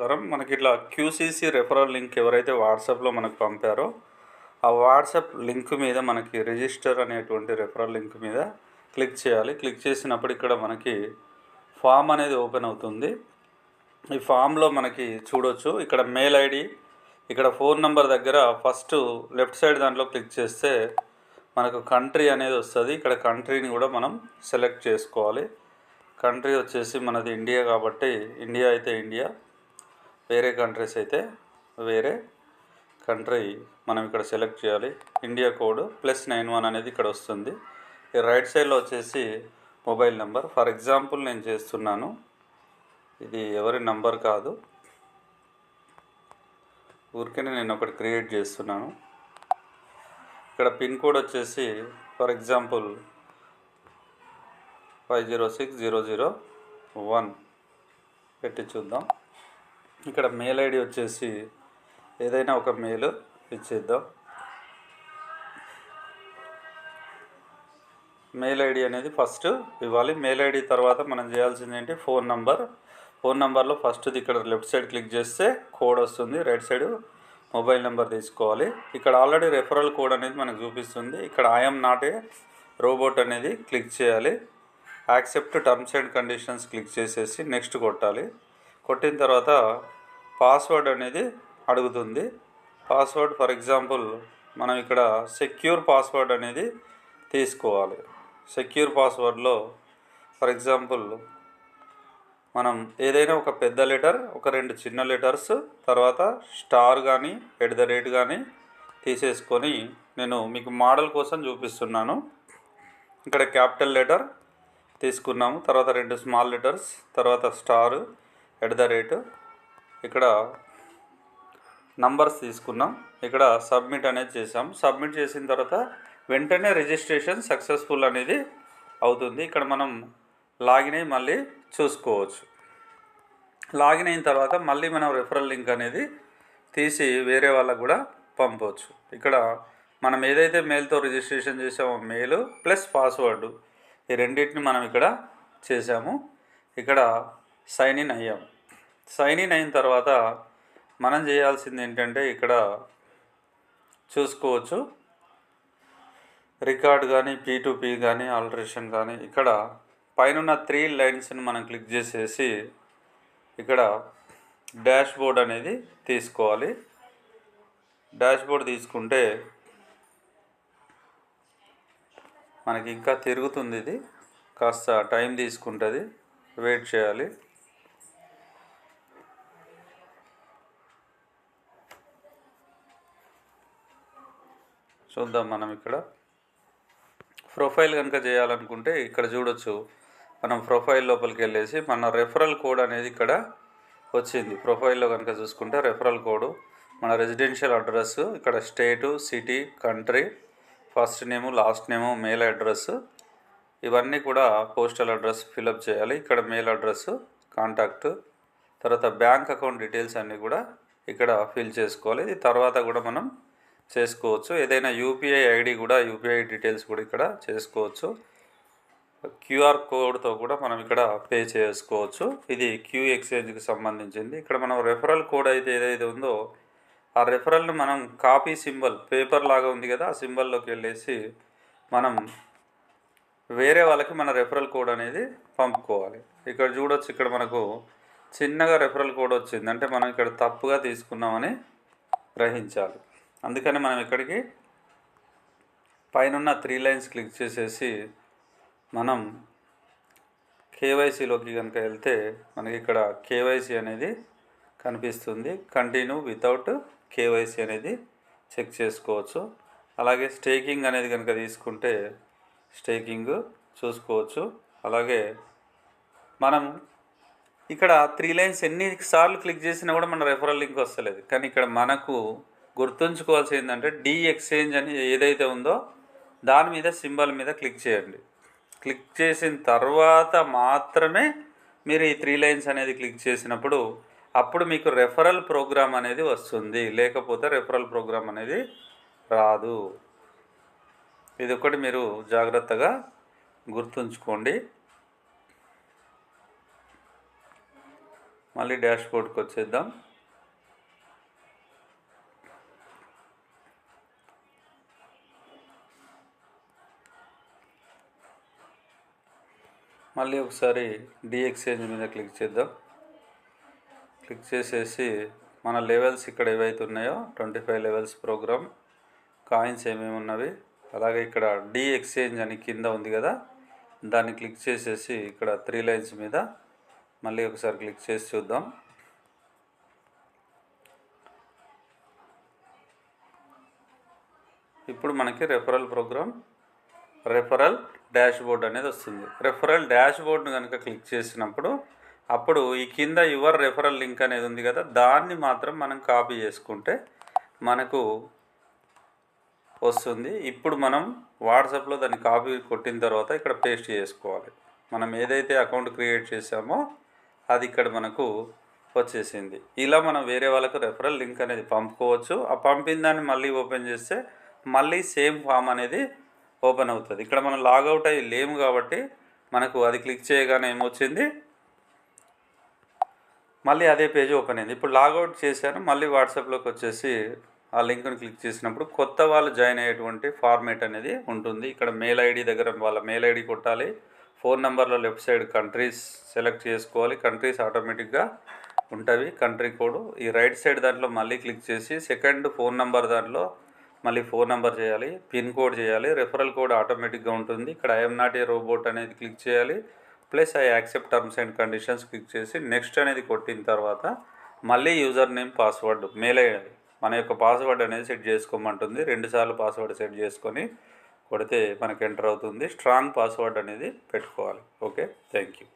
నమస్కారం. మనకి ఇట్లా క్యూసీసీ రెఫరల్ లింక్ ఎవరైతే వాట్సాప్లో మనకు పంపారో ఆ వాట్సాప్ లింక్ మీద మనకి రిజిస్టర్ అనేటువంటి రెఫరల్ లింక్ మీద క్లిక్ చేయాలి. క్లిక్ చేసినప్పుడు ఇక్కడ మనకి ఫామ్ అనేది ఓపెన్ అవుతుంది. ఈ ఫామ్లో మనకి చూడొచ్చు. ఇక్కడ మెయిల్ ఐడి ఇక్కడ ఫోన్ నెంబర్ దగ్గర ఫస్ట్ లెఫ్ట్ సైడ్ దాంట్లో క్లిక్ చేస్తే మనకు కంట్రీ అనేది వస్తుంది. ఇక్కడ కంట్రీని కూడా మనం సెలెక్ట్ చేసుకోవాలి. కంట్రీ వచ్చేసి మనది ఇండియా కాబట్టి ఇండియా అయితే ఇండియా. వేరే కంట్రీస్ అయితే వేరే కంట్రీ మనం ఇక్కడ సెలెక్ట్ చేయాలి. India code plus nine one అనేది ఇక్కడ వస్తుంది. ఈ రైట్ సైడ్లో వచ్చేసి మొబైల్ నెంబర్ ఫర్ ఎగ్జాంపుల్ నేను చేస్తున్నాను. ఇది ఎవరి నంబర్ కాదు. ఊరికే నేను ఒకటి క్రియేట్ చేస్తున్నాను. ఇక్కడ పిన్ కోడ్ వచ్చేసి for example five zero six zero zero one పెట్టి చూద్దాం. ఇక్కడ మెయిల్ ఐడి వచ్చేసి ఏదైనా ఒక మెయిల్ ఇచ్చేద్దాం. మెయిల్ ఐడి అనేది ఫస్ట్ ఇవ్వాలి. మెయిల్ ఐడి తర్వాత మనం చేయాల్సింది ఏంటి? Phone number. ఫోన్ నెంబర్లో ఫస్ట్ది ఇక్కడ లెఫ్ట్ సైడ్ క్లిక్ చేస్తే కోడ్ వస్తుంది. రైట్ సైడ్ మొబైల్ నెంబర్ తీసుకోవాలి. ఇక్కడ ఆల్రెడీ రెఫరల్ కోడ్ అనేది మనకు చూపిస్తుంది. ఇక్కడ ఐఎమ్ నాట్ ఏ రోబోట్ అనేది క్లిక్ చేయాలి. Accept terms and conditions click చేసేసి నెక్స్ట్ కొట్టాలి. కొట్టిన తర్వాత పాస్వర్డ్ అనేది అడుగుతుంది. పాస్వర్డ్ ఫర్ ఎగ్జాంపుల్ మనం ఇక్కడ సెక్యూర్ పాస్వర్డ్ అనేది తీసుకోవాలి. సెక్యూర్ పాస్వర్డ్లో ఫర్ ఎగ్జాంపుల్ మనం ఏదైనా ఒక పెద్ద లెటర్ ఒక రెండు చిన్న లెటర్స్ తర్వాత స్టార్ కానీ ఎట్ ద రేట్ కానీ తీసేసుకొని నేను మీకు మోడల్ కోసం చూపిస్తున్నాను. ఇక్కడ క్యాపిటల్ లెటర్ తీసుకున్నాము తర్వాత రెండు స్మాల్ లెటర్స్ తర్వాత స్టార్ ఎట్ ద రేటు. ఇక్కడ నంబర్స్ తీసుకున్నాం. ఇక్కడ సబ్మిట్ అనేది చేసాం సబ్మిట్ చేసిన తర్వాత వెంటనే రిజిస్ట్రేషన్ సక్సెస్ఫుల్ అనేది అవుతుంది. ఇక్కడ మనం లాగిన్ అయ్యి మళ్ళీ చూసుకోవచ్చు. లాగిన్ అయిన తర్వాత మళ్ళీ మనం రెఫరల్ లింక్ అనేది తీసి వేరే వాళ్ళకు కూడా పంపవచ్చు ఇక్కడ మనం ఏదైతే మెయిల్తో రిజిస్ట్రేషన్ చేసామో మెయిల్ ప్లస్ పాస్వర్డ్ ఈ రెండింటిని మనం ఇక్కడ చేసాము ఇక్కడ సైన్ ఇన్ అయ్యాము సైన్ ఇన్ అయిన తర్వాత మనం చేయాల్సింది ఏంటంటే ఇక్కడ చూసుకోవచ్చు. రికార్డ్ కానీ పీ టు పీ కానీ ఆల్టరేషన్ కానీ ఇక్కడ పైన త్రీ లైన్స్ని మనం క్లిక్ చేసేసి ఇక్కడ డాష్ బోర్డ్ అనేది తీసుకోవాలి. డాష్ బోర్డ్ తీసుకుంటే మనకి ఇంకా తిరుగుతుంది ఇది. కాస్త టైం తీసుకుంటుంది. వెయిట్ చేయాలి. చూద్దాం మనం ఇక్కడ. ప్రొఫైల్ కనుక చేయాలనుకుంటే ఇక్కడ చూడొచ్చు. మనం ప్రొఫైల్ లోపలికి వెళ్ళేసి మన రెఫరల్ కోడ్ అనేది ఇక్కడ వచ్చింది. ప్రొఫైల్లో కనుక చూసుకుంటే రెఫరల్ కోడ్ మన రెసిడెన్షియల్ అడ్రస్ ఇక్కడ state city country first name last name mail address ఇవన్నీ కూడా పోస్టల్ అడ్రస్ ఫిలప్ చేయాలి. ఇక్కడ మెయిల్ అడ్రస్ కాంటాక్ట్ తర్వాత బ్యాంక్ అకౌంట్ డీటెయిల్స్ అన్నీ కూడా ఇక్కడ ఫిల్ చేసుకోవాలి. ఇది తర్వాత కూడా మనం చేసుకోవచ్చు. ఏదైనా యూపీఐ ఐడి కూడా యూపీఐ డీటెయిల్స్ కూడా ఇక్కడ చేసుకోవచ్చు. క్యూఆర్ కోడ్తో కూడా మనం ఇక్కడ పే చేసుకోవచ్చు. ఇది క్యూ ఎక్స్చేంజ్కి సంబంధించింది. ఇక్కడ మనం రెఫరల్ కోడ్ అయితే ఏదైతే ఉందో ఆ రెఫరల్ని మనం కాపీ సింబల్ పేపర్ లాగా ఉంది కదా ఆ సింబల్లోకి వెళ్ళేసి మనం వేరే వాళ్ళకి మన రెఫరల్ కోడ్ అనేది పంపుకోవాలి. ఇక్కడ చూడొచ్చు ఇక్కడ మనకు చిన్నగా రెఫరల్ కోడ్ వచ్చింది. అంటే మనం ఇక్కడ తప్పుగా తీసుకున్నామని గ్రహించాలి. అందుకని మనం ఇక్కడికి పైన త్రీ లైన్స్ క్లిక్ చేసేసి మనం కేవైసీలోకి కనుక వెళ్తే మనకి ఇక్కడ కేవైసీ అనేది కనిపిస్తుంది. కంటిన్యూ వితౌట్ కేవైసీ అనేది చెక్ చేసుకోవచ్చు. అలాగే స్టేకింగ్ అనేది కనుక తీసుకుంటే స్టేకింగ్ చూసుకోవచ్చు. అలాగే మనం ఇక్కడ త్రీ లైన్స్ ఎన్ని సార్లు క్లిక్ చేసినా కూడా మన రెఫరల్ లింక్ వస్తలేదు. కానీ ఇక్కడ మనకు గుర్తుంచుకోవాల్సి ఏంటంటే డి ఎక్స్చేంజ్ అని ఏదైతే ఉందో దాని మీద సింబల్ మీద క్లిక్ చేయండి. క్లిక్ చేసిన తర్వాత మాత్రమే మీరు ఈ త్రీ లైన్స్ అనేది క్లిక్ చేసినప్పుడు అప్పుడు మీకు రెఫరల్ ప్రోగ్రామ్ అనేది వస్తుంది. లేకపోతే రెఫరల్ ప్రోగ్రామ్ అనేది రాదు. ఇది ఒకటి మీరు జాగ్రత్తగా గుర్తుంచుకోండి. మళ్ళీ డాష్ బోర్డ్కి వచ్చేద్దాం. మళ్ళీ ఒకసారి డి ఎక్స్చేంజ్ మీద క్లిక్ చేద్దాం. క్లిక్ చేసేసి మన లెవెల్స్ ఇక్కడ ఏవైతే ఉన్నాయో twenty five levels program coins ఏమేమి ఉన్నవి అలాగే ఇక్కడ డి ఎక్స్చేంజ్ అని కింద ఉంది కదా దాన్ని క్లిక్ చేసేసి ఇక్కడ త్రీ లైన్స్ మీద మళ్ళీ ఒకసారి క్లిక్ చేసి చూద్దాం. ఇప్పుడు మనకి referral program referral dashboard అనేది వస్తుంది. రెఫరల్ డాష్ బోర్డ్ను కనుక క్లిక్ చేసినప్పుడు అప్పుడు ఈ కింద యువర్ రెఫరల్ లింక్ అనేది ఉంది కదా దాన్ని మాత్రం మనం కాపీ చేసుకుంటే మనకు వస్తుంది. ఇప్పుడు మనం వాట్సాప్లో దాన్ని కాపీ కొట్టిన తర్వాత ఇక్కడ పేస్ట్ చేసుకోవాలి. మనం ఏదైతే అకౌంట్ క్రియేట్ చేసామో అది ఇక్కడ మనకు వచ్చేసింది. ఇలా మనం వేరే వాళ్ళకు రెఫరల్ లింక్ అనేది పంపుకోవచ్చు. ఆ పంపిన దాన్ని మళ్ళీ ఓపెన్ చేస్తే మళ్ళీ సేమ్ ఫామ్ అనేది ఓపెన్ అవుతుంది. ఇక్కడ మనం లాగౌట్ అయ్యి లేము కాబట్టి మనకు అది క్లిక్ చేయగానే ఏమొచ్చింది? మళ్ళీ అదే పేజ్ ఓపెన్ అయింది. ఇప్పుడు లాగౌట్ చేశాను. మళ్ళీ వాట్సాప్లోకి వచ్చేసి ఆ లింక్ని క్లిక్ చేసినప్పుడు కొత్త వాళ్ళు జాయిన్ అయ్యేటువంటి ఫార్మేట్ అనేది ఉంటుంది. ఇక్కడ మెయిల్ ఐడి దగ్గర వాళ్ళ మెయిల్ ఐడి కొట్టాలి. ఫోన్ నెంబర్లో లెఫ్ట్ సైడ్ కంట్రీస్ సెలెక్ట్ చేసుకోవాలి. కంట్రీస్ ఆటోమేటిక్గా ఉంటుంది కంట్రీ కోడ్. ఈ రైట్ సైడ్ దాంట్లో మళ్ళీ క్లిక్ చేసి సెకండ్ ఫోన్ నెంబర్ దాంట్లో మళ్ళీ ఫోన్ నెంబర్ చేయాలి పిన్ కోడ్ చేయాలి రెఫరల్ కోడ్ ఆటోమేటిక్గా ఉంటుంది. ఇక్కడ ఐఎమ్ నాట్ ఏ రోబోట్ అనేది క్లిక్ చేయాలి. Plus I accept terms and conditions click చేసి నెక్స్ట్ అనేది కొట్టిన తర్వాత మళ్ళీ యూజర్ నేమ్ పాస్వర్డ్ మెయిల్ అయ్యేది. మన యొక్క పాస్వర్డ్ అనేది సెట్ చేసుకోమంటుంది. రెండుసార్లు పాస్వర్డ్ సెట్ చేసుకొని కొడితే మనకి ఎంటర్ అవుతుంది. స్ట్రాంగ్ పాస్వర్డ్ అనేది పెట్టుకోవాలి. ఓకే? Thank you